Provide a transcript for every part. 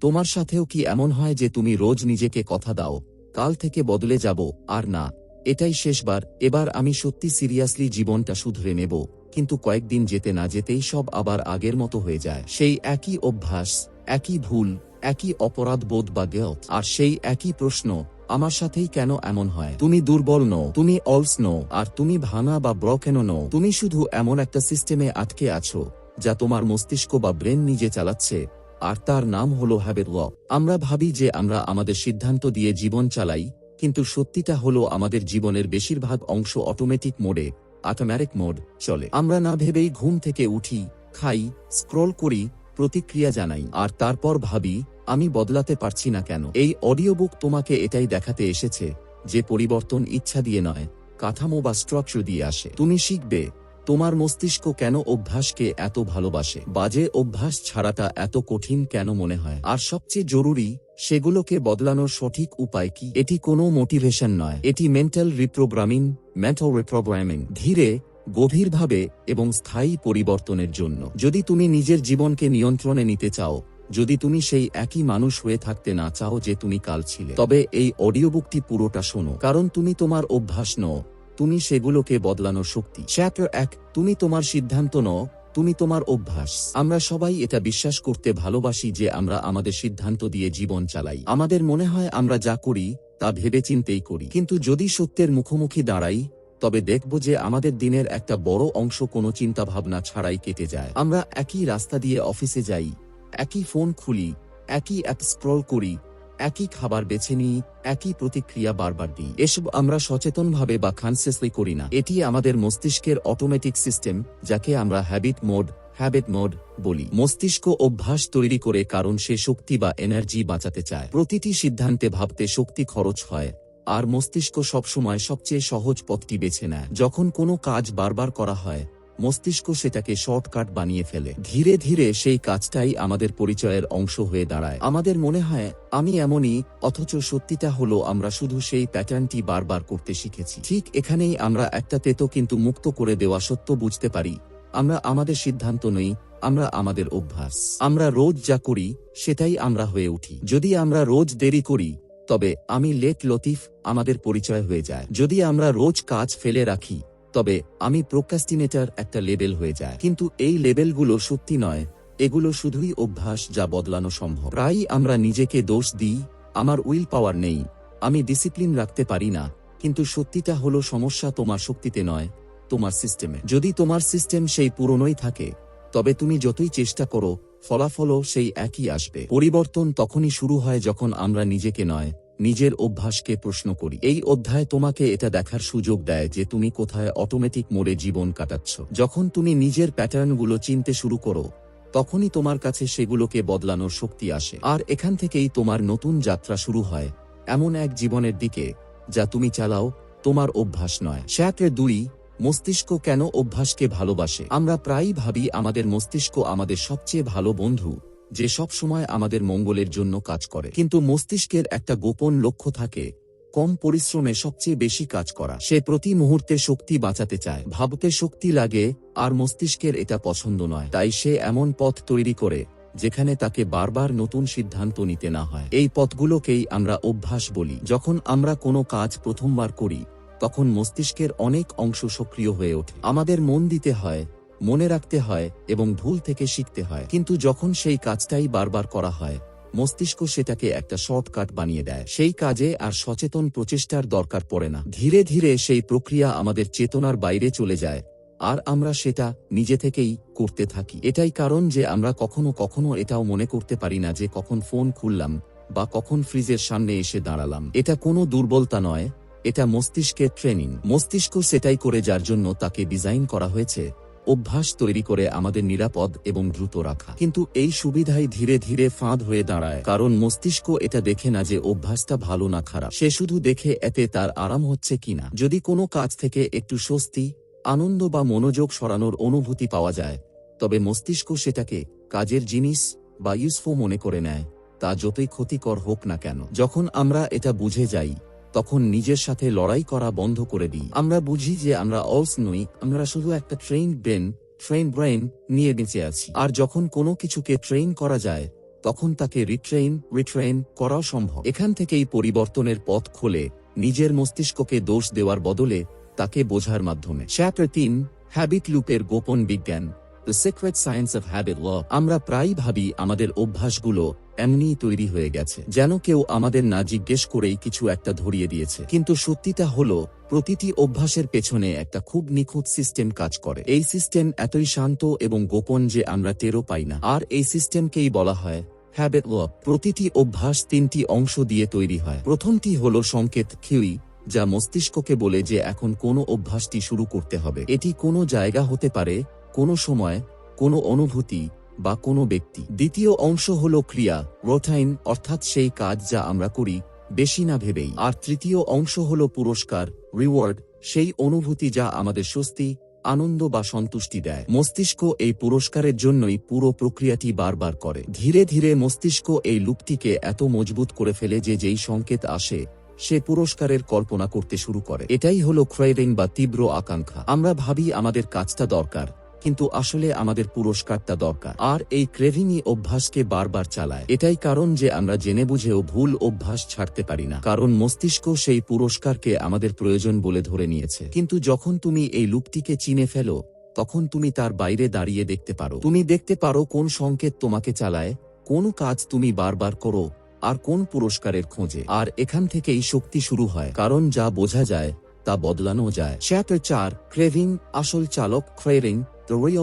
তোমার সাথেও কি এমন হয় যে তুমি রোজ নিজেকে কথা দাও, কাল থেকে বদলে যাব, আর না, এটাই শেষবার, এবার আমি সত্যি সিরিয়াসলি জীবনটা শুধরে নেব, কিন্তু কয়েকদিন যেতে না যেতেই সব আবার আগের মতো হয়ে যায়। সেই একই অভ্যাস, একই ভুল, একই অপরাধ বোধ বা গেলত আর সেই একই প্রশ্ন, আমার সাথেই কেন এমন হয়? তুমি দুর্বল নও, তুমি অলস নও, আর তুমি ভাঙা বা ব্র কেন নও, তুমি শুধু এমন একটা সিস্টেমে আটকে আছো, যা তোমার মস্তিষ্ক বা ব্রেন নিজে চালাচ্ছে আর তার নাম হলো ল আমরা ভাবি যে আমরা আমাদের সিদ্ধান্ত দিয়ে জীবন চালাই, কিন্তু সত্যিটা হলো আমাদের জীবনের বেশিরভাগ অংশ অটোমেটিক মোডে অটোমেটিক মোড চলে। আমরা না ভেবেই ঘুম থেকে উঠি, খাই স্ক্রল করি, প্রতিক্রিয়া জানাই, আর তারপর ভাবি, আমি বদলাতে পারছি না কেন? এই অডিও বুক তোমাকে এটাই দেখাতে এসেছে যে পরিবর্তন ইচ্ছা দিয়ে নয়, কাঠামো বা স্ট্রাকচার দিয়ে আসে। তুমি শিখবে তোমার মস্তিষ্ক কেন অভ্যাসকে এত ভালোবাসে? বাজে অভ্যাস ছাড়াটা এত কঠিন কেন মনে হয়? আর সবচেয়ে জরুরি, সেগুলোকে বদলানোর সঠিক উপায় কি? এটি কোনো মোটিভেশন নয়। এটি মেন্টাল রিপ্রোগ্রামিং মেন্টাল রিপ্রোগ্রামিং ধীরে, গভীরভাবে এবং স্থায়ী পরিবর্তনের জন্য। যদি তুমি নিজের জীবনকে নিয়ন্ত্রণে নিতে চাও, যদি তুমি সেই একই মানুষ হয়ে থাকতে না চাও যে তুমি কাল ছিলে, তবে এই অডিও বুকটি পুরোটা শোনো। কারণ তুমি তোমার অভ্যাস নও তুমি সেগুলোকে বদলানোর শক্তি। চ্যাপ্টার এক, তুমি তোমার সিদ্ধান্ত নও, তুমি তোমার অভ্যাস। আমরা সবাই এটা বিশ্বাস করতে ভালোবাসি যে আমরা আমাদের সিদ্ধান্ত দিয়ে জীবন চালাই। আমাদের মনে হয় আমরা যা করি, তা ভেবেচিন্তেই করি। কিন্তু যদি সত্যের মুখোমুখি দাঁড়াই, তবে দেখব যে আমাদের দিনের একটা বড় অংশ কোনো চিন্তাভাবনা ছাড়াই কেটে যায়। আমরা একই রাস্তা দিয়ে অফিসে যাই, একই ফোন খুলি, একই অ্যাপ স্ক্রল করি একই খাবার বেছে নিই, একই প্রতিক্রিয়া বারবার দিই। এসব আমরা সচেতনভাবে বা কনসিয়াসলি করি না। এটি আমাদের মস্তিষ্কের অটোমেটিক সিস্টেম যাকে আমরা হ্যাবিট মোড হ্যাবিট মোড বলি। মস্তিষ্ক অভ্যাস তৈরি করে কারণ সে শক্তি বা এনার্জি বাঁচাতে চায়। প্রতিটি সিদ্ধান্তে ভাবতে শক্তি খরচ হয়, আর মস্তিষ্ক সবসময় সবচেয়ে সহজ পথটি বেছে নেয়। যখন কোনো কাজ বারবার করা হয় মস্তিষ্ক সেটাকে শর্টকাট বানিয়ে ফেলে। ধীরে ধীরে সেই কাজটাই আমাদের পরিচয়ের অংশ হয়ে দাঁড়ায়। আমাদের মনে হয়, আমি এমনই, অথচ সত্যিটা হলো আমরা শুধু সেই প্যাটার্নটি বারবার করতে শিখেছি। ঠিক এখানেই আমরা একটা তেতো কিন্তু মুক্ত করে দেওয়া সত্য বুঝতে পারি। আমরা আমাদের সিদ্ধান্ত নই, আমরা আমাদের অভ্যাস। আমরা রোজ যা করি, সেটাই আমরা হয়ে উঠি। যদি আমরা রোজ দেরি করি, তবে আমি লেট লতিফ আমাদের পরিচয় হয়ে যায়। যদি আমরা রোজ কাজ ফেলে রাখি তবে আমি প্রোকাস্টিনেটার একটা লেবেল হয়ে যায় কিন্তু এই লেবেলগুলো সত্যি নয়, এগুলো শুধুই অভ্যাস যা বদলানো সম্ভব। প্রায়ই আমরা নিজেকে দোষ দিই, আমার উইল পাওয়ার নেই, আমি ডিসিপ্লিন রাখতে পারি না, কিন্তু সত্যিটা হলো সমস্যা তোমার শক্তিতে নয়, তোমার সিস্টেমে যদি তোমার সিস্টেম সেই পুরনোই থাকে, তবে তুমি যতই চেষ্টা করো, ফলাফলও সেই একই আসবে। পরিবর্তন তখনই শুরু হয় যখন আমরা নিজেকে নয় নিজের অভ্যাসকে প্রশ্ন করি। এই অধ্যায় তোমাকে এটা দেখার সুযোগ দেয় যে তুমি কোথায় অটোমেটিক মোড়ে জীবন কাটাচ্ছ। যখন তুমি নিজের প্যাটার্নগুলো চিনতে শুরু করো, তখনই তোমার কাছে সেগুলোকে বদলানোর শক্তি আসে। আর এখান থেকেই তোমার নতুন যাত্রা শুরু হয়, এমন এক জীবনের দিকে, যা তুমি চালাও, তোমার অভ্যাস নয়। শ্যাকের দুই, মস্তিষ্ক কেন অভ্যাসকে ভালোবাসে? আমরা প্রায়ই ভাবি আমাদের মস্তিষ্ক আমাদের সবচেয়ে ভালো বন্ধু। যে সব সময় আমাদের মঙ্গলের জন্য কাজ করে। কিন্তু মস্তিষ্কের একটা গোপন লক্ষ্য থাকে, কম পরিশ্রমে সবচেয়ে বেশি কাজ করা। সে প্রতি মুহূর্তে শক্তি বাঁচাতে চায়। ভাবতে শক্তি লাগে, আর মস্তিষ্কের এটা পছন্দ নয়। তাই সে এমন পথ তৈরি করে, যেখানে তাকে বারবার নতুন সিদ্ধান্ত নিতে না হয়। এই পথগুলোকেই আমরা অভ্যাস বলি। যখন আমরা কোনো কাজ প্রথমবার করি, তখন মস্তিষ্কের অনেক অংশ সক্রিয় হয়ে ওঠে। আমাদের মন দিতে হয় মনে রাখতে হয় এবং ভুল থেকে শিখতে হয়। কিন্তু যখন সেই কাজটাই বারবার করা হয়, মস্তিষ্ক সেটাকে একটা শর্টকাট বানিয়ে দেয়। সেই কাজে আর সচেতন প্রচেষ্টার দরকার পড়ে না। ধীরে ধীরে সেই প্রক্রিয়া আমাদের চেতনার বাইরে চলে যায়, আর আমরা সেটা নিজে থেকেই করতে থাকি। এটাই কারণ যে আমরা কখনো কখনো এটাও মনে করতে পারি না যে কখন ফোন খুললাম বা কখন ফ্রিজের সামনে এসে দাঁড়ালাম। এটা কোনো দুর্বলতা নয়, এটা মস্তিষ্কের ট্রেনিং। মস্তিষ্ক সেটাই করে যার জন্য তাকে ডিজাইন করা হয়েছে। অভ্যাস তৈরি করে আমাদের নিরাপদ এবং দ্রুত রাখা। কিন্তু এই সুবিধাই ধীরে ধীরে ফাঁদ হয়ে দাঁড়ায়, কারণ মস্তিষ্ক এটা দেখে না যে অভ্যাসটা ভালো না খারাপ। সে শুধু দেখে এতে তার আরাম হচ্ছে কিনা। যদি কোনো কাজ থেকে একটু স্বস্তি, আনন্দ বা মনোযোগ সরানোর অনুভূতি পাওয়া যায়, তবে মস্তিষ্ক সেটাকে কাজের জিনিস বা ইউসফো মনে করে নেয়, তা যতই ক্ষতিকর হোক না কেন। যখন আমরা এটা বুঝে যাই তখন নিজের সাথে লড়াই করা বন্ধ করে দিই। আমরা বুঝি যে আমরা অলস নই, আমরা শুধু একটা ট্রেন ব্রেন ট্রেন ব্রেন নিয়ে বেঁচে আছি। আর যখন কোনো কিছুকে ট্রেন করা যায়, তখন তাকে রিট্রেইন রিট্রেইন করাও সম্ভব। এখান থেকেই পরিবর্তনের পথ খোলে, নিজের মস্তিষ্ককে দোষ দেওয়ার বদলে তাকে বোঝার মাধ্যমে। চ্যাপ্টার তিন হ্যাবিট লুপের গোপন বিজ্ঞান। The secret science of habit law আমরা প্রায়ই ভাবি আমাদের অভ্যাসগুলো এমনিই তৈরি হয়ে গেছে, যেন কেউ আমাদের না জিজ্ঞেস করেই কিছু একটা ধরিয়ে দিয়েছে। কিন্তু সত্যিটা হলো, প্রতিটি অভ্যাসের পেছনে একটা খুব নিখুঁত সিস্টেম কাজ করে। এই সিস্টেম এতই শান্ত এবং গোপন যে আমরা টেরও পাই না। আর এই সিস্টেমকেই বলা হয় হ্যাবিট ল প্রতিটি অভ্যাস তিনটি অংশ দিয়ে তৈরি হয়। প্রথমটি হলো সংকেত কিউই যা মস্তিষ্ককে বলে যে এখন কোনো অভ্যাসটি শুরু করতে হবে। এটি কোনো জায়গা হতে পারে কোনো সময় কোনো অনুভূতি বা কোনো ব্যক্তি। দ্বিতীয় অংশ হল ক্রিয়া রোটাইন অর্থাৎ সেই কাজ যা আমরা করি, বেশি না ভেবেই। আর তৃতীয় অংশ হল পুরস্কার রিওয়ার্ড সেই অনুভূতি যা আমাদের স্বস্তি, আনন্দ বা সন্তুষ্টি দেয়। মস্তিষ্ক এই পুরস্কারের জন্যই পুরো প্রক্রিয়াটি বারবার করে। ধীরে ধীরে মস্তিষ্ক এই লুপটিকে এত মজবুত করে ফেলে যে যেই সংকেত আসে, সে পুরস্কারের কল্পনা করতে শুরু করে। এটাই হলো ক্রেভিং বা তীব্র আকাঙ্ক্ষা। আমরা ভাবি আমাদের কাজটা দরকার কিন্তু আসলে আমাদের পুরস্কারটা দরকার। আর এই ক্রেভিংই অভ্যাসকে বারবার চালায়। এটাই কারণ যে আমরা জেনে বুঝেও ভুল অভ্যাস ছাড়তে পারি না। কারণ মস্তিষ্ক সেই পুরস্কারকে আমাদের প্রয়োজন বলে ধরে নিয়েছে। কিন্তু যখন তুমি এই লুপটিকে চিনে ফেলো, তখন তুমি তার বাইরে দাঁড়িয়ে দেখতে পারো। তুমি দেখতে পারো কোন সংকেত তোমাকে চালায়, কোন কাজ তুমি বারবার করো, আর কোন পুরস্কারের খোঁজে। আর এখান থেকেই শক্তি শুরু হয়। কারণ যা বোঝা যায় তা বদলানো যায়। চ্যাপ্টার চার ক্রেভিং আসল চালক ক্রেভিং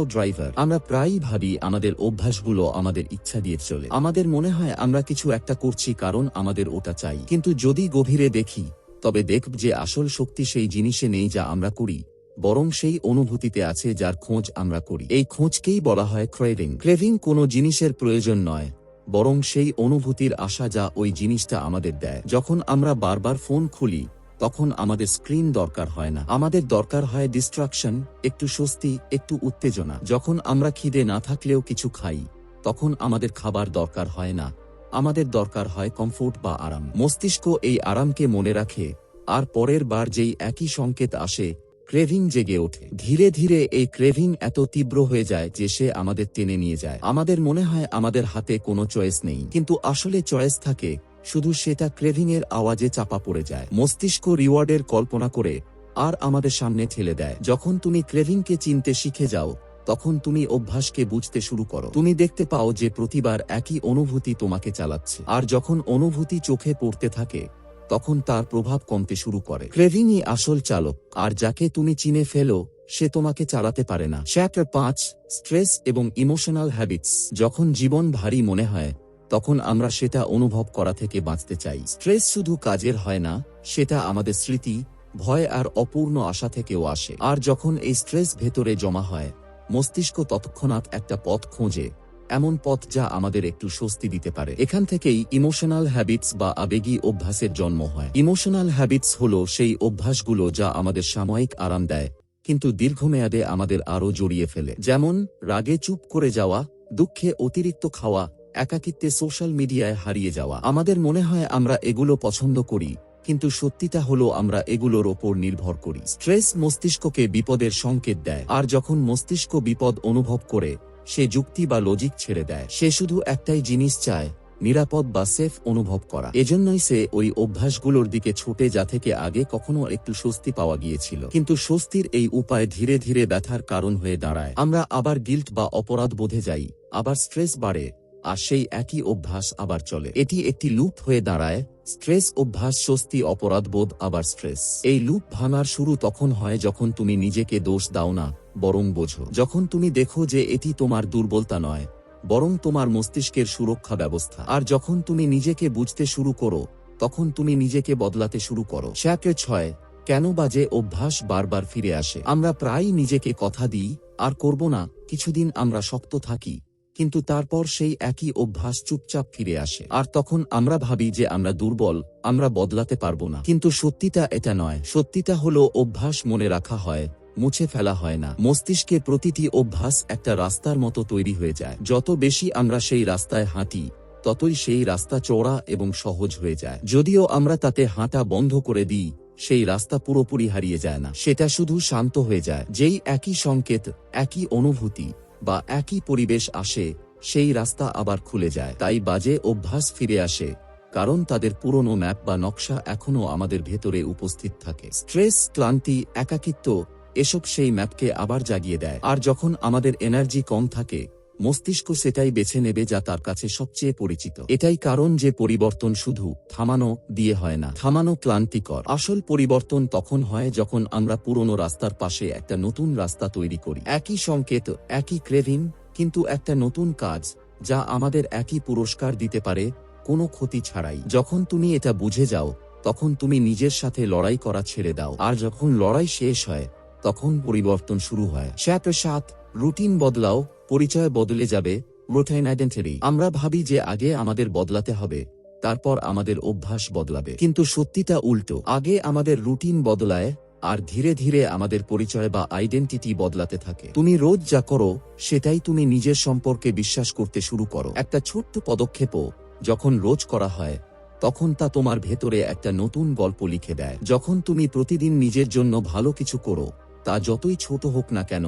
ড্রাইভার আমরা প্রায়ই ভাবি, আমাদের অভ্যাসগুলো আমাদের ইচ্ছা দিয়ে চলে। আমাদের মনে হয়, আমরা কিছু একটা করছি কারণ আমাদের ওটা চাই। কিন্তু যদি গভীরে দেখি, তবে দেখব যে আসল শক্তি সেই জিনিসে নেই যা আমরা করি, বরং সেই অনুভূতিতে আছে যার খোঁজ আমরা করি। এই খোঁজকেই বলা হয় ক্রেভিং ক্রেভিং কোনো জিনিসের প্রয়োজন নয়, বরং সেই অনুভূতির আশা যা ওই জিনিসটা আমাদের দেয়। যখন আমরা বারবার ফোন খুলি তখন আমাদের স্ক্রিন দরকার হয় না। আমাদের দরকার হয় ডিস্ট্রাকশন একটু স্বস্তি, একটু উত্তেজনা। যখন আমরা খিদে না থাকলেও কিছু খাই, তখন আমাদের খাবার দরকার হয় না। আমাদের দরকার হয় কমফোর্ট বা আরাম। মস্তিষ্ক এই আরামকে মনে রাখে, আর পরের বার যেই একই সংকেত আসে ক্রেভিং জেগে ওঠে। ধীরে ধীরে এই ক্রেভিং এত তীব্র হয়ে যায় যে সে আমাদের টেনে নিয়ে যায়। আমাদের মনে হয় আমাদের হাতে কোনো চয়েস নেই। কিন্তু আসলে চয়েস থাকে শুধু সেটা ক্রেভিং এর আওয়াজে চাপা পড়ে যায়। মস্তিষ্ক রিওয়ার্ডের কল্পনা করে আর আমাদের সামনে ঠেলে দেয়। যখন তুমি ক্রেভিংকে চিনতে শিখে যাও, তখন তুমি অভ্যাসকে বুঝতে শুরু করো। তুমি দেখতে পাও যে প্রতিবার একই অনুভূতি তোমাকে চালাচ্ছে। আর যখন অনুভূতি চোখে পড়তে থাকে, তখন তার প্রভাব কমতে শুরু করে। ক্রেভিংই আসল চালক, আর যাকে তুমি চিনে ফেলো, সে তোমাকে চালাতে পারে না। চ্যাপ্টার পাঁচ স্ট্রেস এবং ইমোশনাল হ্যাবিটস যখন জীবন ভারী মনে হয় তখন আমরা সেটা অনুভব করা থেকে বাঁচতে চাই। স্ট্রেস শুধু কাজের হয় না, সেটা আমাদের স্মৃতি, ভয় আর অপূর্ণ আশা থেকেও আসে। আর যখন এই স্ট্রেস ভেতরে জমা হয়, মস্তিষ্ক তৎক্ষণাৎ একটা পথ খোঁজে, এমন পথ যা আমাদের একটু স্বস্তি দিতে পারে। এখান থেকেই ইমোশনাল হ্যাবিটস বা আবেগী অভ্যাসের জন্ম হয়। ইমোশনাল হ্যাবিটস হল সেই অভ্যাসগুলো যা আমাদের সাময়িক আরাম দেয়, কিন্তু দীর্ঘমেয়াদে আমাদের আরও জড়িয়ে ফেলে। যেমন, রাগে চুপ করে যাওয়া, দুঃখে অতিরিক্ত খাওয়া একাকিত্বে সোশ্যাল মিডিয়ায় হারিয়ে যাওয়া। আমাদের মনে হয় আমরা এগুলো পছন্দ করি, কিন্তু সত্যিটা হলো আমরা এগুলোর ওপর নির্ভর করি। স্ট্রেস মস্তিষ্ককে বিপদের সংকেত দেয়, আর যখন মস্তিষ্ক বিপদ অনুভব করে, সে যুক্তি বা লজিক ছেড়ে দেয়। সে শুধু একটাই জিনিস চায়, নিরাপদ বা সেফ অনুভব করা। এজন্যই সে ওই অভ্যাসগুলোর দিকে ছুটে যা থেকে আগে কখনো একটু স্বস্তি পাওয়া গিয়েছিল। কিন্তু স্বস্তির এই উপায় ধীরে ধীরে ব্যথার কারণ হয়ে দাঁড়ায়। আমরা আবার গিল্ট বা অপরাধ বোধে যাই, আবার স্ট্রেস বাড়ে আর সেই একই অভ্যাস আবার চলে। এটি একটি লুপ হয়ে দাঁড়ায়। স্ট্রেস অভ্যাস, স্বস্তি অপরাধবোধ আবার স্ট্রেস। এই লুপ ভাঙার শুরু তখন হয় যখন তুমি নিজেকে দোষ দাও না, বরং বোঝো। যখন তুমি দেখো যে এটি তোমার দুর্বলতা নয়, বরং তোমার মস্তিষ্কের সুরক্ষা ব্যবস্থা। আর যখন তুমি নিজেকে বুঝতে শুরু করো, তখন তুমি নিজেকে বদলাতে শুরু করো। চ্যাপ্টার ছয়, কেন বাজে অভ্যাস বারবার ফিরে আসে। আমরা প্রায়ই নিজেকে কথা দিই, আর করব না, কিছুদিন আমরা শক্ত থাকি। কিন্তু তারপর সেই একই অভ্যাস চুপচাপ ফিরে আসে। আর তখন আমরা ভাবি যে আমরা দুর্বল, আমরা বদলাতে পারব না। কিন্তু সত্যিটা এটা নয়। সত্যিটা হলো অভ্যাস মনে রাখা হয়, মুছে ফেলা হয় না। মস্তিষ্কে প্রতিটি অভ্যাস একটা রাস্তার মতো তৈরি হয়ে যায়। যত বেশি আমরা সেই রাস্তায় হাঁটি, ততই সেই রাস্তা চওড়া এবং সহজ হয়ে যায়। যদিও আমরা তাতে হাঁটা বন্ধ করে দিই, সেই রাস্তা পুরোপুরি হারিয়ে যায় না। সেটা শুধু শান্ত হয়ে যায়। যেই একই সংকেত, একই অনুভূতি বা একই পরিবেশ আসে, সেই রাস্তা আবার খুলে যায়। তাই বাজে অভ্যাস ফিরে আসে, কারণ তাদের পুরনো ম্যাপ বা নকশা এখনও আমাদের ভেতরে উপস্থিত থাকে। স্ট্রেস, ক্লান্তি, একাকিত্ব, এসব সেই ম্যাপকে আবার জাগিয়ে দেয়। আর যখন আমাদের এনার্জি কম থাকে মস্তিষ্ক সেটাই বেছে নেবে যা তার কাছে সবচেয়ে পরিচিত। এটাই কারণ যে পরিবর্তন শুধু থামানো দিয়ে হয় না, থামানো ক্লান্তিকর। আসল পরিবর্তন তখন হয় যখন আমরা পুরনো রাস্তার পাশে একটা নতুন রাস্তা তৈরি করি। একই সংকেত, একই ক্রেভিং কিন্তু একটা নতুন কাজ, যা আমাদের একই পুরস্কার দিতে পারে, কোনো ক্ষতি ছাড়াই। যখন তুমি এটা বুঝে যাও, তখন তুমি নিজের সাথে লড়াই করা ছেড়ে দাও। আর যখন লড়াই শেষ হয়, তখন পরিবর্তন শুরু হয়। সাত রুটিন বদলাও পরিচয় বদলে যাবে রুটাইন আইডেন্টিটি আমরা ভাবি যে আগে আমাদের বদলাতে হবে, তারপর আমাদের অভ্যাস বদলাবে। কিন্তু সত্যিটা উল্টো। আগে আমাদের রুটিন বদলায়, আর ধীরে ধীরে আমাদের পরিচয় বা আইডেন্টিটি বদলাতে থাকে। তুমি রোজ যা করো, সেটাই তুমি নিজের সম্পর্কে বিশ্বাস করতে শুরু করো। একটা ছোট্ট পদক্ষেপও যখন রোজ করা হয়, তখন তা তোমার ভেতরে একটা নতুন গল্প লিখে দেয়। যখন তুমি প্রতিদিন নিজের জন্য ভালো কিছু করো, তা যতই ছোট হোক না কেন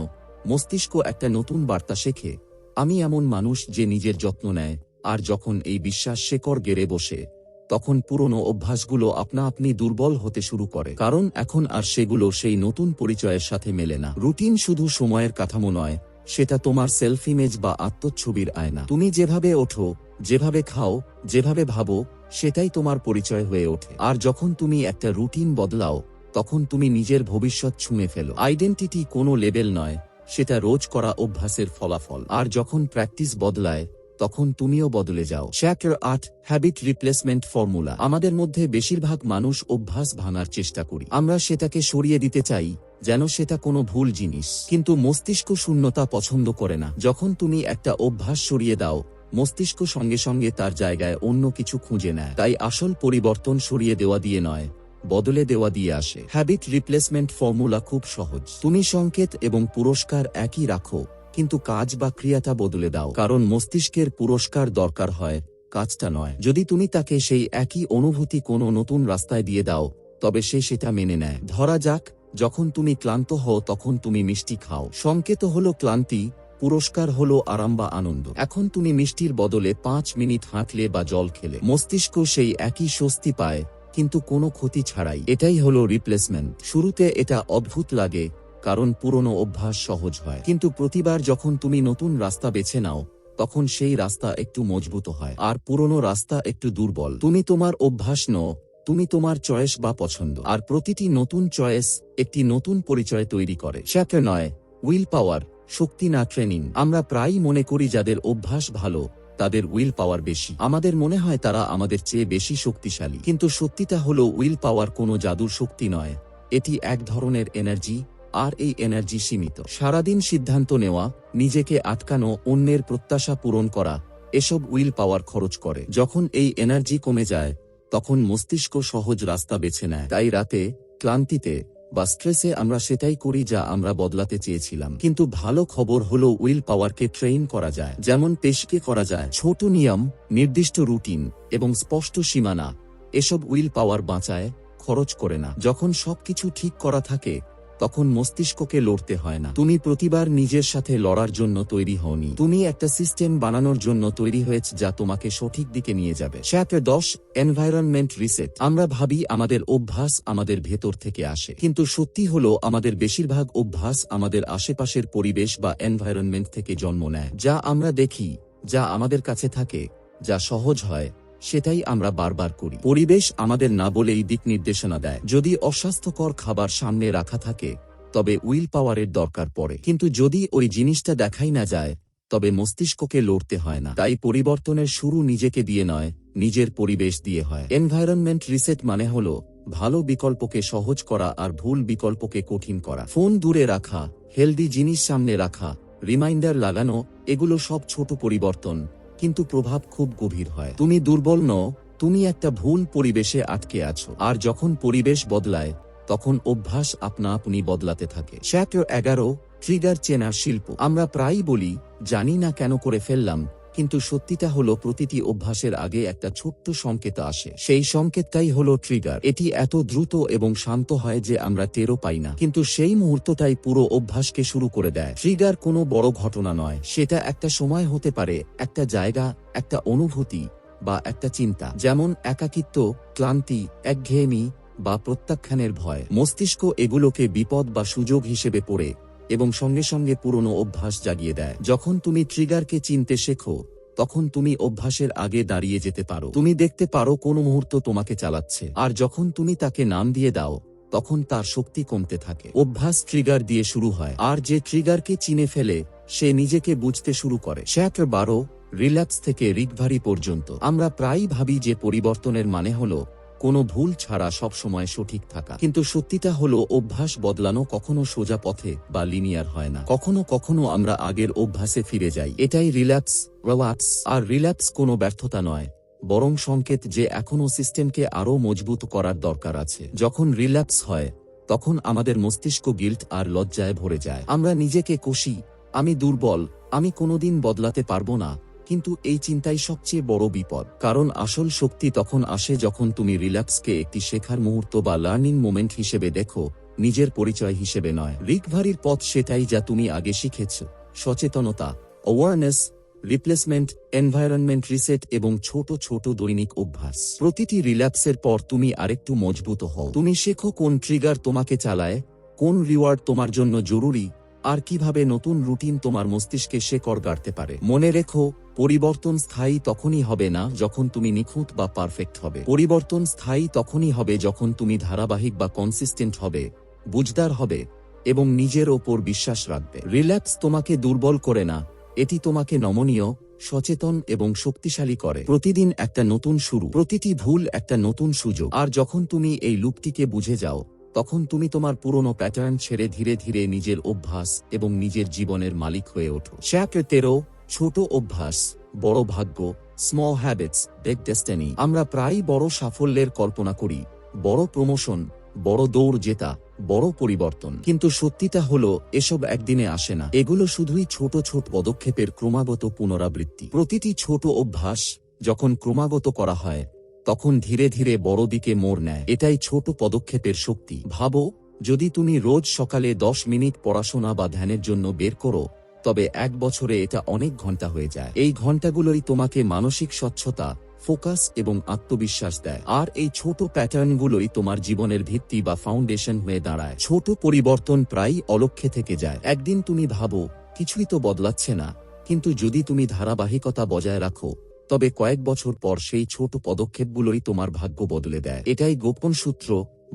মস্তিষ্ক একটা নতুন বার্তা শেখে, আমি এমন মানুষ যে নিজের যত্ন নেয়, আর যখন এই বিশ্বাস শেকড় গেড়ে বসে, তখন পুরনো অভ্যাসগুলো আপনা আপনি দুর্বল হতে শুরু করে। কারণ এখন আর সেগুলো সেই নতুন পরিচয়ের সাথে মেলে না। রুটিন শুধু সময়ের কাঠামো নয়, সেটা তোমার সেলফ ইমেজ বা আত্মছবির আয়না। তুমি যেভাবে ওঠো, যেভাবে খাও, যেভাবে ভাবো, সেটাই তোমার পরিচয় হয়ে ওঠে। আর যখন তুমি একটা রুটিন বদলাও, তখন তুমি নিজের ভবিষ্যৎ ছুঁয়ে ফেলো। আইডেন্টিটি কোনো লেভেল নয় সেটা রোজ করা অভ্যাসের ফলাফল। আর যখন প্র্যাকটিস বদলায়, তখন তুমিও বদলে যাও। চ্যাপ্টার আট হ্যাবিট রিপ্লেসমেন্ট ফর্মুলা আমাদের মধ্যে বেশিরভাগ মানুষ অভ্যাস ভাঙার চেষ্টা করি। আমরা সেটাকে সরিয়ে দিতে চাই, যেন সেটা কোনো ভুল জিনিস। কিন্তু মস্তিষ্ক শূন্যতা পছন্দ করে না। যখন তুমি একটা অভ্যাস সরিয়ে দাও, মস্তিষ্ক সঙ্গে সঙ্গে তার জায়গায় অন্য কিছু খুঁজে নেয়। তাই আসল পরিবর্তন সরিয়ে দেওয়া দিয়ে নয়। বদলে দেওয়া দিয়ে আসে। হ্যাবিট রিপ্লেসমেন্ট ফর্মুলা খুব সহজ। তুমি সংকেত এবং পুরস্কার একই রাখো, কিন্তু কাজ বা ক্রিয়াটা বদলে দাও। কারণ মস্তিষ্কের পুরস্কার দরকার হয়, কাজটা নয়। যদি তুমি তাকে সেই একই অনুভূতি কোনো নতুন রাস্তায় দিয়ে দাও, তবে সে সেটা মেনে নেয়। ধরা যাক, যখন তুমি ক্লান্ত হও তখন তুমি মিষ্টি খাও। সংকেত হলো ক্লান্তি, পুরস্কার হলো আরাম বা আনন্দ। এখন তুমি মিষ্টির বদলে পাঁচ মিনিট হাঁটলে বা জল খেলে। মস্তিষ্ক সেই একই স্বস্তি পায় কিন্তু কোনো ক্ষতি ছাড়াই। এটাই হলো রিপ্লেসমেন্ট শুরুতে এটা অদ্ভুত লাগে, কারণ পুরনো অভ্যাস সহজ হয়। কিন্তু প্রতিবার যখন তুমি নতুন রাস্তা বেছে নাও, তখন সেই রাস্তা একটু মজবুত হয়, আর পুরনো রাস্তা একটু দুর্বল। তুমি তোমার অভ্যাস নও, তুমি তোমার চয়েস বা পছন্দ। আর প্রতিটি নতুন চয়েস একটি নতুন পরিচয় তৈরি করে। চ্যাপ্টার নয় উইল পাওয়ার শক্তি না ট্রেনিং আমরা প্রায়ই মনে করি যাদের অভ্যাস ভালো তাদের উইল পাওয়ার বেশি। আমাদের মনে হয় তারা আমাদের চেয়ে বেশি শক্তিশালী। কিন্তু সত্যিটা হল উইল পাওয়ার কোনো জাদুর শক্তি নয়। এটি এক ধরনের এনার্জি আর এই এনার্জি সীমিত। সারাদিন সিদ্ধান্ত নেওয়া, নিজেকে আটকানো, অন্যের প্রত্যাশা পূরণ করা, এসব উইল পাওয়ার খরচ করে। যখন এই এনার্জি কমে যায়, তখন মস্তিষ্ক সহজ রাস্তা বেছে নেয়। তাই রাতে ক্লান্তিতে বা স্ট্রেসে আমরা সেটাই করি যা আমরা বদলাতে চেয়েছিলাম। কিন্তু ভালো খবর হলো উইল পাওয়ারকে ট্রেন করা যায়। যেমন পেশকে করা যায়। ছোট নিয়ম, নির্দিষ্ট রুটিন এবং স্পষ্ট সীমানা, এসব উইল পাওয়ার বাঁচায়, খরচ করে না। যখন সবকিছু ঠিক করা থাকে তখন মস্তিষ্ককে লড়তে হয় না। তুমি প্রতিবার নিজের সাথে লড়ার জন্য তৈরি হওনি। তুমি একটা সিস্টেম বানানোর জন্য তৈরি হয়েছে যা তোমাকে সঠিক দিকে নিয়ে যাবে। চ্যাপ্টার দশ এনভায়রনমেন্ট রিসেট আমরা ভাবি আমাদের অভ্যাস আমাদের ভেতর থেকে আসে। কিন্তু সত্যি হলো, আমাদের বেশিরভাগ অভ্যাস আমাদের আশেপাশের পরিবেশ বা এনভায়রনমেন্ট থেকে জন্ম নেয়। যা আমরা দেখি, যা আমাদের কাছে থাকে, যা সহজ হয় সেটাই আমরা বারবার করি। পরিবেশ আমাদের না বলেই দিক নির্দেশনা দেয়। যদি অস্বাস্থ্যকর খাবার সামনে রাখা থাকে, তবে উইল পাওয়ারের দরকার পড়ে। কিন্তু যদি ওই জিনিসটা দেখাই না যায়, তবে মস্তিষ্ককে লড়তে হয় না। তাই পরিবর্তনের শুরু নিজেকে দিয়ে নয়, নিজের পরিবেশ দিয়ে হয়। এনভায়রনমেন্ট রিসেট মানে হল, ভালো বিকল্পকে সহজ করা আর ভুল বিকল্পকে কঠিন করা। ফোন দূরে রাখা, হেলদি জিনিস সামনে রাখা, রিমাইন্ডার লাগানো, এগুলো সব ছোট পরিবর্তন কিন্তু প্রভাব খুব গভীর হয়। তুমি দুর্বল ন তুমি একটা ভুল পরিবেশে আটকে আছো। আর যখন পরিবেশ বদলায়, তখন অভ্যাস আপনা আপনি বদলাতে থাকে। চ্যাপ্টার এগারো ট্রিগার চেনার শিল্প। আমরা প্রায়ই বলি, জানি না কেন করে ফেললাম কিন্তু সত্যিটা হলো প্রতিটি অভ্যাসের আগে একটা ছোট্ট সংকেত আসে। সেই সংকেতটাই হলো ট্রিগার এটি এত দ্রুত এবং শান্ত হয় যে আমরা টেরও পাই না। কিন্তু সেই মুহূর্তটাই পুরো অভ্যাসকে শুরু করে দেয়। ট্রিগার কোনো বড় ঘটনা নয়। সেটা একটা সময় হতে পারে, একটা জায়গা, একটা অনুভূতি বা একটা চিন্তা। যেমন একাকিত্ব, ক্লান্তি, একঘেয়েমি বা প্রত্যাখ্যানের ভয়। মস্তিষ্ক এগুলোকে বিপদ বা সুযোগ হিসেবে পড়ে এবং সঙ্গে সঙ্গে পুরনো অভ্যাস জাগিয়ে দেয়। যখন তুমি ট্রিগারকে চিনতে শেখো, তখন তুমি অভ্যাসের আগে দাঁড়িয়ে যেতে পারো। তুমি দেখতে পারো কোন মুহূর্ত তোমাকে চালাচ্ছে। আর যখন তুমি তাকে নাম দিয়ে দাও, তখন তার শক্তি কমতে থাকে। অভ্যাস ট্রিগার দিয়ে শুরু হয়। আর যে ট্রিগারকে চিনে ফেলে, সে নিজেকে বুঝতে শুরু করে। চ্যাপ্টার বারো রিল্যাক্স থেকে রিকভারি পর্যন্ত। আমরা প্রায়ই ভাবি যে পরিবর্তনের মানে হলো কোনো ভুল ছাড়া সবসময় সঠিক থাকা। কিন্তু সত্যিটা হলো, অভ্যাস বদলানো কখনো সোজা পথে বা লিনিয়ার হয় না। কখনো কখনো আমরা আগের অভ্যাসে ফিরে যাই। এটাই রিল্যাক্স রিল্যাক্স আর রিল্যাক্স কোনো ব্যর্থতা নয়। বরং সংকেত যে এখনও সিস্টেমকে আরও মজবুত করার দরকার আছে। যখন রিল্যাক্স হয়, তখন আমাদের মস্তিষ্ক গিল্ট আর লজ্জায় ভরে যায়। আমরা নিজেকে কষি, আমি দুর্বল, আমি কোনোদিন বদলাতে পারব না কিন্তু এই চিন্তাই সবচেয়ে বড় বিপদ। কারণ আসল শক্তি তখন আসে যখন তুমি রিল্যাক্সকে একটি শেখার মুহূর্ত বা লার্নিং মোমেন্ট হিসেবে দেখো, নিজের পরিচয় হিসেবে নয়। রিকভারির পথ সেটাই যা তুমি আগে শিখেছ। সচেতনতা অ্যাওয়ারনেস রিপ্লেসমেন্ট এনভায়রনমেন্ট রিসেট এবং ছোট ছোট দৈনিক অভ্যাস। প্রতিটি রিল্যাক্সের পর তুমি আরেকটু মজবুত হও। তুমি শেখো কোন ট্রিগার তোমাকে চালায়, কোন রিওয়ার্ড তোমার জন্য জরুরি আর কীভাবে নতুন রুটিন তোমার মস্তিষ্কে শেকড় গাড়তে পারে? মনে রেখো, পরিবর্তন স্থায়ী তখনই হবে না যখন তুমি নিখুঁত বা পারফেক্ট হবে। পরিবর্তন স্থায়ী তখনই হবে যখন তুমি ধারাবাহিক বা কনসিস্টেন্ট হবে, বুঝদার হবে এবং নিজের ওপর বিশ্বাস রাখবে। রিল্যাক্স তোমাকে দুর্বল করে না, এটি তোমাকে নমনীয়, সচেতন এবং শক্তিশালী করে। প্রতিদিন একটা নতুন শুরু, প্রতিটি ভুল একটা নতুন সুযোগ। আর যখন তুমি এই লুপটিকে বুঝে যাও তখন তুমি তোমার পুরনো প্যাটার্ন ছেড়ে ধীরে ধীরে নিজের অভ্যাস এবং নিজের জীবনের মালিক হয়ে ওঠো। চ্যাপ্টার তেরো, ছোট অভ্যাস, বড় ভাগ্য স্মল হ্যাবিটস বেগ ডেস্টেনি আমরা প্রায়ই বড় সাফল্যের কল্পনা করি, বড় প্রমোশন বড় দৌড় জেতা, বড় পরিবর্তন। কিন্তু সত্যিটা হলো, এসব একদিনে আসে না। এগুলো শুধুই ছোট ছোট পদক্ষেপের ক্রমাগত পুনরাবৃত্তি। প্রতিটি ছোট অভ্যাস যখন ক্রমাগত করা হয় তখন ধীরে ধীরে বড় দিকে মোড় নেয়। এটাই ছোট পদক্ষেপের শক্তি। ভাবো, যদি তুমি রোজ সকালে দশ মিনিট পড়াশোনা বা ধ্যানের জন্য বের করো, তবে এক বছরে এটা অনেক ঘণ্টা হয়ে যায়। এই ঘন্টাগুলোই তোমাকে মানসিক স্বচ্ছতা, ফোকাস এবং আত্মবিশ্বাস দেয়। আর এই ছোট প্যাটার্নগুলোই তোমার জীবনের ভিত্তি বা ফাউন্ডেশন হয়ে দাঁড়ায়। ছোট পরিবর্তন প্রায়ই অলক্ষ্যে থেকে যায়। একদিন তুমি ভাবো, কিছুই তো বদলাচ্ছে না। কিন্তু যদি তুমি ধারাবাহিকতা বজায় রাখো তবে কয়েক বছর পর সেই ছোট পদক্ষেপগুলোই তোমার ভাগ্য বদলে দেয়। এটাই গোপন সূত্র,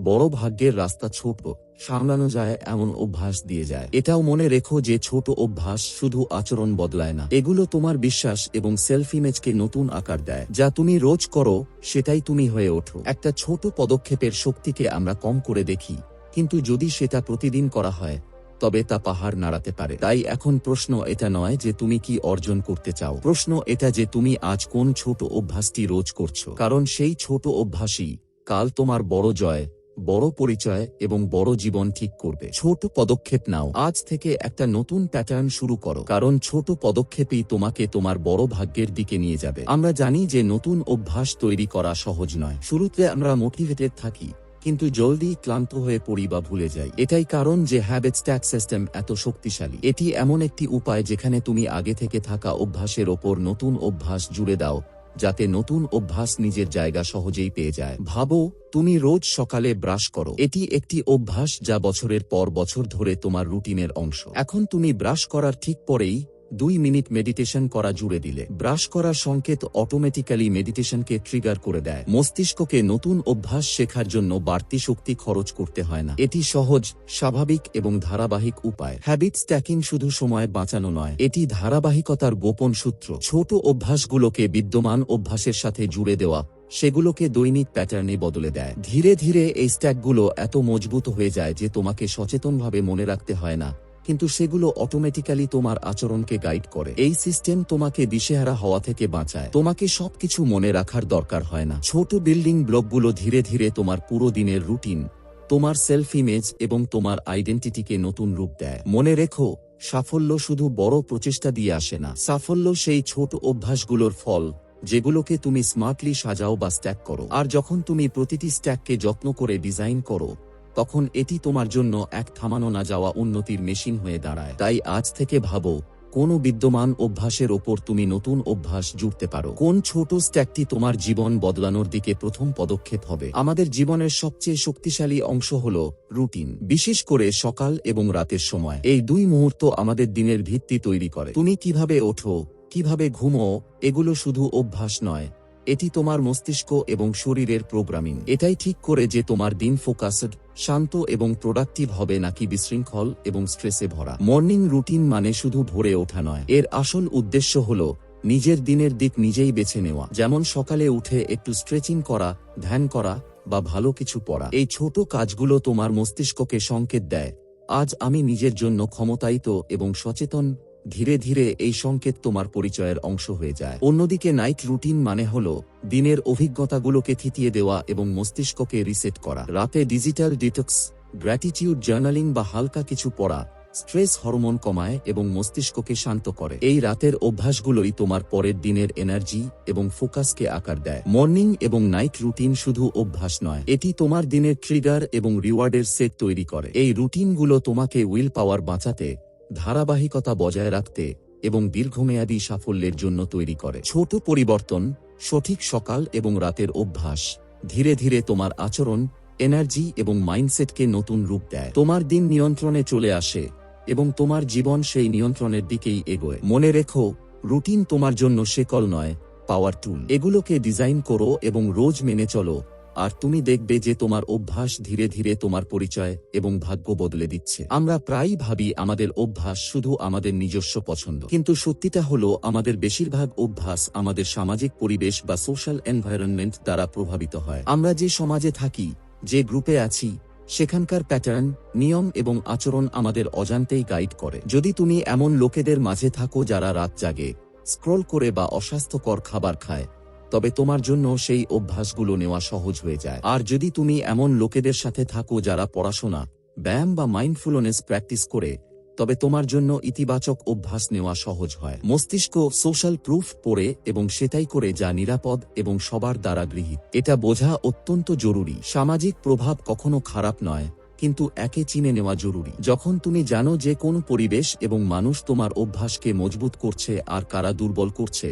বড় ভাগ্যের রাস্তা ছোট, সামলানো যায় এমন অভ্যাস দিয়ে যায়। এটাও মনে রেখো যে ছোট অভ্যাস শুধু আচরণ বদলায় না, এগুলো তোমার বিশ্বাস এবং সেলফ ইমেজকে নতুন আকার দেয়। যা তুমি রোজ করো, সেটাই তুমি হয়ে ওঠো। একটা ছোট পদক্ষেপের শক্তিকে আমরা কম করে দেখি, কিন্তু যদি সেটা প্রতিদিন করা হয় তবে তা পাহাড় নাড়াতে পারে। তাই এখন প্রশ্ন এটা নয় যে তুমি কি অর্জন করতে চাও। প্রশ্ন এটা যে তুমি আজ কোন ছোট অভ্যাসটি রোজ করছ। কারণ সেই ছোট অভ্যাসই কাল তোমার বড় জয়, বড় পরিচয় এবং বড় জীবন ঠিক করবে। ছোট পদক্ষেপ নাও। আজ থেকে একটা নতুন প্যাটার্ন শুরু করো। কারণ ছোট পদক্ষেপই তোমাকে তোমার বড় ভাগ্যের দিকে নিয়ে যাবে। আমরা জানি যে নতুন অভ্যাস তৈরি করা সহজ নয়। শুরুতে আমরা মোটিভেটেড থাকি। কিন্তু জলদি ক্লান্ত হয়ে পড়ি বা ভুলে যাই। এটাই কারণ যে হ্যাবিট স্ট্যাক সিস্টেম এত শক্তিশালী। এটি এমন একটি উপায় যেখানে তুমি আগে থেকে থাকা অভ্যাসের ওপর নতুন অভ্যাস জুড়ে দাও, যাতে নতুন অভ্যাস নিজের জায়গা সহজেই পেয়ে যায়। ভাবো, তুমি রোজ সকালে ব্রাশ করো। এটি একটি অভ্যাস যা বছরের পর বছর ধরে তোমার রুটিনের অংশ। এখন তুমি ব্রাশ করার ঠিক পরেই দুই মিনিট মেডিটেশন করা জুড়ে দিলে ব্রাশ করার সংকেত অটোমেটিক্যালি মেডিটেশনকে ট্রিগার করে দেয়। মস্তিষ্ককে নতুন অভ্যাস শেখার জন্য বাড়তি শক্তি খরচ করতে হয় না। এটি সহজ, স্বাভাবিক এবং ধারাবাহিক উপায়। হ্যাবিট স্ট্যাকিং শুধু সময় বাঁচানো নয়, এটি ধারাবাহিকতার গোপন সূত্র। ছোট অভ্যাসগুলোকে বিদ্যমান অভ্যাসের সাথে জুড়ে দেওয়া, সেগুলোকে দৈনিক প্যাটার্নে বদলে দেয়। ধীরে ধীরে এই স্ট্যাকগুলো এত মজবুত হয়ে যায় যে তোমাকে সচেতনভাবে মনে রাখতে হয় না। কিন্তু সেগুলো অটোমেটিক্যালি তোমার আচরণকে গাইড করে। এই সিস্টেম তোমাকে দিশেহারা হওয়া থেকে বাঁচায়। তোমাকে সবকিছু মনে রাখার দরকার হয় না। ছোট বিল্ডিং ব্লকগুলো ধীরে ধীরে তোমার পুরো দিনের রুটিন তোমার সেলফ ইমেজ এবং তোমার আইডেন্টিটিকে নতুন রূপ দেয়। মনে রেখো, সাফল্য শুধু বড় প্রচেষ্টা দিয়ে আসে না। সাফল্য সেই ছোট অভ্যাসগুলোর ফল, যেগুলোকে তুমি স্মার্টলি সাজাও বা স্ট্যাক করো। আর যখন তুমি প্রতিটি স্ট্যাককে যত্ন করে ডিজাইন করো তখন এটি তোমার জন্য এক থামানো না যাওয়া উন্নতির মেশিন হয়ে দাঁড়ায়। তাই আজ থেকে ভাবো, কোন বিদ্যমান অভ্যাসের ওপর তুমি নতুন অভ্যাস জুড়তে পারো। কোন ছোট স্ট্যাকটি তোমার জীবন বদলানোর দিকে প্রথম পদক্ষেপ হবে? আমাদের জীবনের সবচেয়ে শক্তিশালী অংশ হল রুটিন, বিশেষ করে সকাল এবং রাতের সময়। এই দুই মুহূর্ত আমাদের দিনের ভিত্তি তৈরি করে। তুমি কীভাবে ওঠো, কীভাবে ঘুমো, এগুলো শুধু অভ্যাস নয় এটি তোমার মস্তিষ্ক এবং শরীরের প্রোগ্রামিং। এটাই ঠিক করে যে তোমার দিন ফোকাসড, শান্ত এবং প্রোডাক্টিভ হবে নাকি বিশৃঙ্খল এবং স্ট্রেসে ভরা। মর্নিং রুটিন মানে শুধু ভোরে ওঠা নয়। এর আসল উদ্দেশ্য হল নিজের দিনের দিক নিজেই বেছে নেওয়া। যেমন সকালে উঠে একটু স্ট্রেচিং করা, ধ্যান করা বা ভালো কিছু পড়া। এই ছোট কাজগুলো তোমার মস্তিষ্ককে সংকেত দেয়। আজ আমি নিজের জন্য ক্ষমতায়িত এবং সচেতন ধীরে ধীরে এই সংকেত তোমার পরিচয়ের অংশ হয়ে যায়। অন্যদিকে নাইট রুটিন মানে হল দিনের অভিজ্ঞতাগুলোকে থিতিয়ে দেওয়া এবং মস্তিষ্ককে রিসেট করা। রাতে ডিজিটাল ডিটক্স গ্র্যাটিটিউড জার্নালিং বা হালকা কিছু পড়া স্ট্রেস হরমোন কমায় এবং মস্তিষ্ককে শান্ত করে। এই রাতের অভ্যাসগুলোই তোমার পরের দিনের এনার্জি এবং ফোকাসকে আকার দেয়। মর্নিং এবং নাইট রুটিন শুধু অভ্যাস নয়, এটি তোমার দিনের ট্রিগার এবং রিওয়ার্ডের সেট তৈরি করে। এই রুটিনগুলো তোমাকে উইল পাওয়ার বাঁচাতে ধারাবাহিকতা বজায় রাখতে এবং দীর্ঘমেয়াদী সাফল্যের জন্য তৈরি করে। ছোট পরিবর্তন, সঠিক সকাল এবং রাতের অভ্যাস, ধীরে ধীরে তোমার আচরণ এনার্জি এবং মাইন্ডসেটকে নতুন রূপ দেয়। তোমার দিন নিয়ন্ত্রণে চলে আসে এবং তোমার জীবন সেই নিয়ন্ত্রণের দিকেই এগোয়। মনে রেখো রুটিন তোমার জন্য শেকল নয় পাওয়ার টুল এগুলোকে ডিজাইন করো এবং রোজ মেনে চলো আর তুমি দেখবে যে তোমার অভ্যাস ধীরে ধীরে তোমার পরিচয় এবং ভাগ্য বদলে দিচ্ছে। আমরা প্রায়ই ভাবি আমাদের অভ্যাস শুধু আমাদের নিজস্ব পছন্দ। কিন্তু সত্যিটা হলো, আমাদের বেশিরভাগ অভ্যাস আমাদের সামাজিক পরিবেশ বা সোশ্যাল এনভায়রনমেন্ট দ্বারা প্রভাবিত হয়। আমরা যে সমাজে থাকি, যে গ্রুপে আছি, সেখানকার প্যাটার্ন নিয়ম এবং আচরণ আমাদের অজান্তেই গাইড করে। যদি তুমি এমন লোকেদের মাঝে থাকো যারা রাত জাগে স্ক্রল করে বা অস্বাস্থ্যকর খাবার খায় তবে তোমার জন্য সেই অভ্যাসগুলো নেওয়া সহজ হয়ে যায়। আর যদি তুমি এমন লোকেদের সাথে থাকো যারা পড়াশোনা, ব্যায়াম বা মাইন্ডফুলনেস প্র্যাকটিস করে, তবে তোমার জন্য ইতিবাচক অভ্যাস নেওয়া সহজ হয়। মস্তিষ্ক সোশ্যাল প্রুফ পড়ে এবং সেটাই করে যা নিরাপদ এবং সবার দ্বারা গৃহীত। এটা বোঝা অত্যন্ত জরুরি। সামাজিক প্রভাব কখনো খারাপ নয়, কিন্তু একে চিনে নেওয়া জরুরি। যখন তুমি জানো যে কোন পরিবেশ এবং মানুষ তোমার অভ্যাসকে মজবুত করছে আর কারা দুর্বল করছে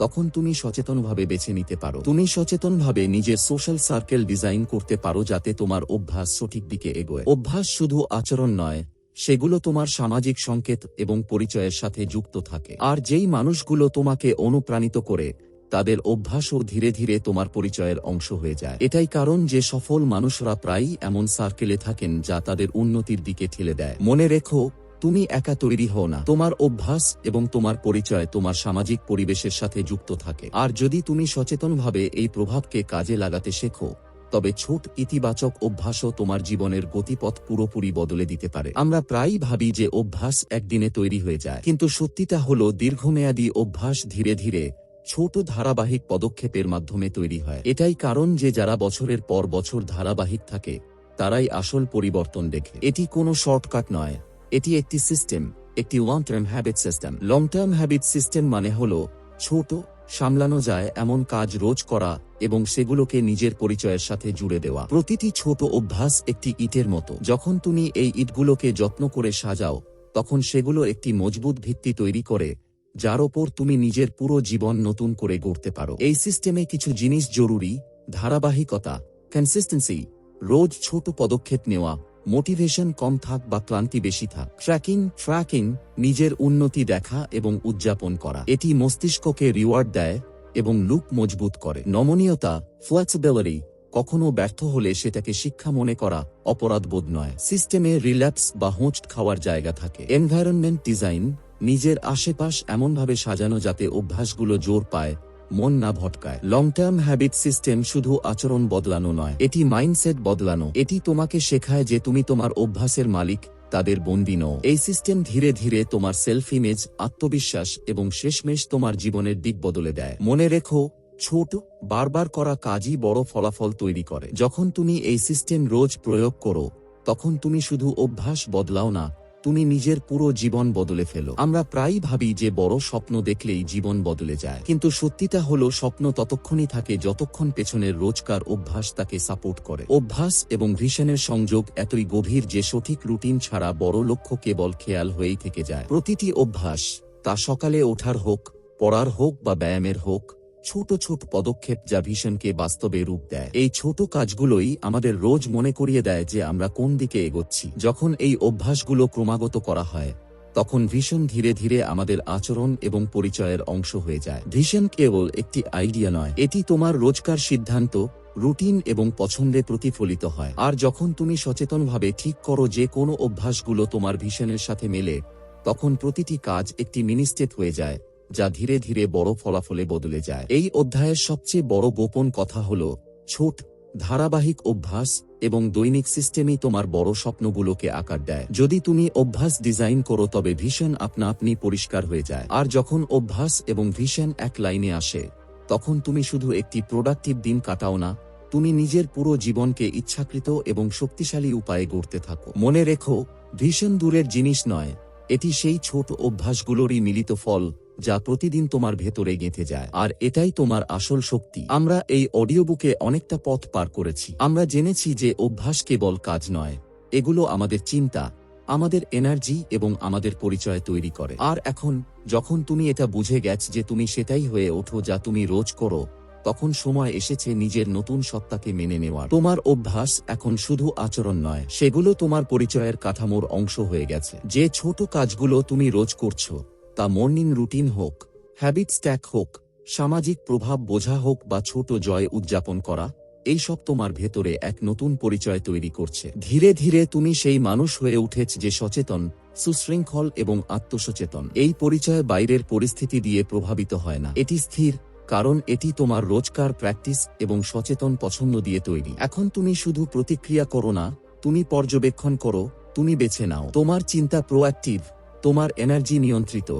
তখন তুমি সচেতনভাবে বেছে নিতে পারো। তুমি সচেতনভাবে নিজের সোশ্যাল সার্কেল ডিজাইন করতে পারো যাতে তোমার অভ্যাস সঠিক দিকে এগোয়। অভ্যাস শুধু আচরণ নয়, সেগুলো তোমার সামাজিক সংকেত এবং পরিচয়ের সাথে যুক্ত থাকে। আর যেই মানুষগুলো তোমাকে অনুপ্রাণিত করে, তাদের অভ্যাসও ধীরে ধীরে তোমার পরিচয়ের অংশ হয়ে যায়। এটাই কারণ যে সফল মানুষরা প্রায়ই এমন সার্কেলে থাকেন যা তাদের উন্নতির দিকে ঠেলে দেয়। মনে রেখো তুমি একা তৈরি হও না। তোমার অভ্যাস এবং তোমার পরিচয় তোমার সামাজিক পরিবেশের সাথে যুক্ত থাকে। আর যদি তুমি সচেতনভাবে এই প্রভাবকে কাজে লাগাতে শেখো, তবে ছোট ইতিবাচক অভ্যাসও তোমার জীবনের গতিপথ পুরোপুরি বদলে দিতে পারে। আমরা প্রায়ই ভাবি যে অভ্যাস একদিনে তৈরি হয়ে যায়। কিন্তু সত্যিটা হলো, দীর্ঘমেয়াদী অভ্যাস ধীরে ধীরে ছোট ধারাবাহিক পদক্ষেপের মাধ্যমে তৈরি হয়। এটাই কারণ যে যারা বছরের পর বছর ধারাবাহিক থাকে, তারাই আসল পরিবর্তন দেখে। এটি কোনো শর্টকাট নয়। এটি একটি সিস্টেম, একটি long term habit system long term habit system মানে হল, ছোট, সামলানো যায় এমন কাজ রোজ করা এবং সেগুলোকে নিজের পরিচয়ের সাথে জুড়ে দেওয়া। প্রতিটি ছোট অভ্যাস একটি ইটের মতো। যখন তুমি এই ইটগুলোকে যত্ন করে সাজাও, তখন সেগুলো একটি মজবুত ভিত্তি তৈরি করে, যার ওপর তুমি নিজের পুরো জীবন নতুন করে গড়তে পারো। এই সিস্টেমে কিছু জিনিস জরুরি, ধারাবাহিকতা কনসিস্টেন্সি রোজ ছোট পদক্ষেপ নেওয়া মোটিভেশন কম থাক বা ক্লান্তি বেশি থাক। ট্র্যাকিং ট্র্যাকিং নিজের উন্নতি দেখা এবং উদযাপন করা। এটি মস্তিষ্ককে রিওয়ার্ড দেয় এবং লুপ মজবুত করে। নমনীয়তা ফ্লেক্সিবিলিটি কখনো ব্যর্থ হলে সেটাকে শিক্ষা মনে করা অপরাধবোধ নয়। সিস্টেমে রিল্যাক্স বা হোঁচট খাওয়ার জায়গা থাকে। এনভায়রনমেন্ট ডিজাইন নিজের আশেপাশ এমনভাবে সাজানো যাতে অভ্যাসগুলো জোর পায় মন না ভটকায়। লং টার্ম হ্যাবিট সিস্টেম শুধু আচরণ বদলানো নয়, এটি মাইন্ডসেট বদলানো। এটি তোমাকে শেখায় যে তুমি তোমার অভ্যাসের মালিক, তাদের বন্দি নও। এই সিস্টেম ধীরে ধীরে তোমার সেলফ ইমেজ আত্মবিশ্বাস এবং শেষমেশ তোমার জীবনের দিক বদলে দেয়। মনে রেখো, ছোট, বারবার করা কাজই বড় ফলাফল তৈরি করে। যখন তুমি এই সিস্টেম রোজ প্রয়োগ করো, তখন তুমি শুধু অভ্যাস বদলাও না তুমি নিজের পুরো জীবন বদলে ফেলো। আমরা প্রায়ই ভাবি যে বড় স্বপ্ন দেখলেই জীবন বদলে যায়। কিন্তু সত্যিটা হলো, স্বপ্ন ততক্ষণই থাকে যতক্ষণ পেছনের রোজকার অভ্যাস তাকে সাপোর্ট করে। অভ্যাস এবং ভিশনের সংযোগ এতই গভীর যে সঠিক রুটিন ছাড়া বড় লক্ষ্য কেবল খেয়াল হয়েই থেকে যায়। প্রতিটি অভ্যাস, তা সকালে ওঠার হোক, পড়ার হোক বা ব্যায়ামের হোক ছোট ছোট পদক্ষেপ যা ভিশনকে বাস্তবে রূপ দেয়। এই ছোট কাজগুলোই আমাদের রোজ মনে করিয়ে দেয় যে আমরা কোন দিকে এগোচ্ছি। যখন এই অভ্যাসগুলো ক্রমাগত করা হয়, তখন ভিশন ধীরে ধীরে আমাদের আচরণ এবং পরিচয়ের অংশ হয়ে যায়। ভিশন কেবল একটি আইডিয়া নয়, এটি তোমার রোজকার সিদ্ধান্ত, রুটিন এবং পছন্দে প্রতিফলিত হয়। আর যখন তুমি সচেতনভাবে ঠিক করো যে কোনো অভ্যাসগুলো তোমার ভিশনের সাথে মেলে, তখন প্রতিটি কাজ একটি মিনিস্টেট হয়ে যায়। যা ধীরে ধীরে বড় ফলাফলে বদলে যায়। এই অধ্যায়ের সবচেয়ে বড় গোপন কথা হল, ছোট, ধারাবাহিক অভ্যাস এবং দৈনিক সিস্টেমই তোমার বড় স্বপ্নগুলোকে আকার দেয়। যদি তুমি অভ্যাস ডিজাইন করো, তবে ভিশন আপনা আপনি পরিষ্কার হয়ে যায়। আর যখন অভ্যাস এবং ভিশন এক লাইনে আসে, তখন তুমি শুধু একটি প্রোডাক্টিভ দিন কাটাও না, তুমি নিজের পুরো জীবনকে ইচ্ছাকৃত এবং শক্তিশালী উপায়ে গড়তে থাকো। মনে রেখো ভীষণ দূরের জিনিস নয় এটি সেই ছোট অভ্যাসগুলোরই মিলিত ফল যা প্রতিদিন তোমার ভেতরে গেঁথে যায়। আর এটাই তোমার আসল শক্তি। আমরা এই অডিও বুকে অনেকটা পথ পার করেছি। আমরা জেনেছি যে অভ্যাস কেবল কাজ নয়। এগুলো আমাদের চিন্তা, আমাদের এনার্জি এবং আমাদের পরিচয় তৈরি করে। আর এখন, যখন তুমি এটা বুঝে গেছ যে তুমি সেটাই হয়ে ওঠো যা তুমি রোজ করো তখন সময় এসেছে নিজের নতুন সত্তাকে মেনে নেওয়ার। তোমার অভ্যাস এখন শুধু আচরণ নয়, সেগুলো তোমার পরিচয়ের কাঠামোর অংশ হয়ে গেছে। যে ছোট কাজগুলো তুমি রোজ করছ, তা মর্নিং রুটিন হোক, হ্যাবিট স্ট্যাক হোক, সামাজিক প্রভাব বোঝা হোক বা ছোট জয় উদযাপন করা, এইসব তোমার ভেতরে এক নতুন পরিচয় তৈরি করছে। ধীরে ধীরে তুমি সেই মানুষ হয়ে উঠেছ যে সচেতন, সুশৃঙ্খল এবং আত্মসচেতন। এই পরিচয় বাইরের পরিস্থিতি দিয়ে প্রভাবিত হয় না। এটি স্থির কারণ এটি তোমার রোজকার প্র্যাকটিস এবং সচেতন পছন্দ দিয়ে তৈরি। এখন তুমি শুধু প্রতিক্রিয়া করো না, তুমি পর্যবেক্ষণ করো, তুমি বেছে নাও। তোমার চিন্তা প্রোঅ্যাক্টিভ তোমার এনার্জি নিয়ন্ত্রিত,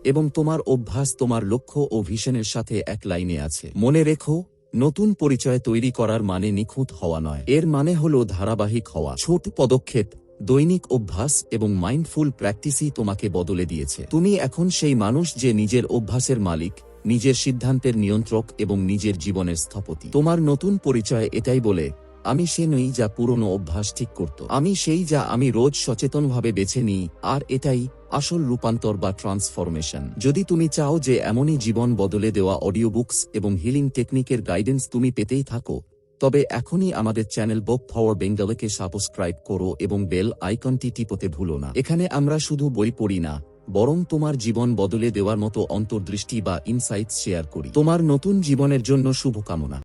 এবং তোমার অভ্যাস তোমার লক্ষ্য ও ভিশনের সাথে এক লাইনে আছে। মনে রেখো, নতুন পরিচয় তৈরি করার মানে নিখুঁত হওয়া নয়। এর মানে হল ধারাবাহিক হওয়া। ছোট পদক্ষেপ, দৈনিক অভ্যাস এবং মাইন্ডফুল প্র্যাকটিসই তোমাকে বদলে দিয়েছে। তুমি এখন সেই মানুষ যে নিজের অভ্যাসের মালিক নিজের সিদ্ধান্তের নিয়ন্ত্রক এবং নিজের জীবনের স্থপতি। তোমার নতুন পরিচয় এটাই বলে, আমি সে নই যা পুরনো অভ্যাস ঠিক করত। আমি সেই যা আমি রোজ সচেতনভাবে বেছে নিই, আর এটাই আসল রূপান্তর বা ট্রান্সফরমেশন। যদি তুমি চাও যে এমনই জীবন বদলে দেওয়া অডিও বুকস এবং হিলিং টেকনিকের গাইডেন্স তুমি পেতেই থাকো, তবে এখনই আমাদের চ্যানেল বক পাওয়ার বেঙ্গলকে সাবস্ক্রাইব করো এবং বেল আইকনটি টিপতে ভুলো না। এখানে আমরা শুধু বই পড়ি না বরং তোমার জীবন বদলে দেওয়ার মতো অন্তর্দৃষ্টি বা ইনসাইটস শেয়ার করি। তোমার নতুন জীবনের জন্য শুভকামনা।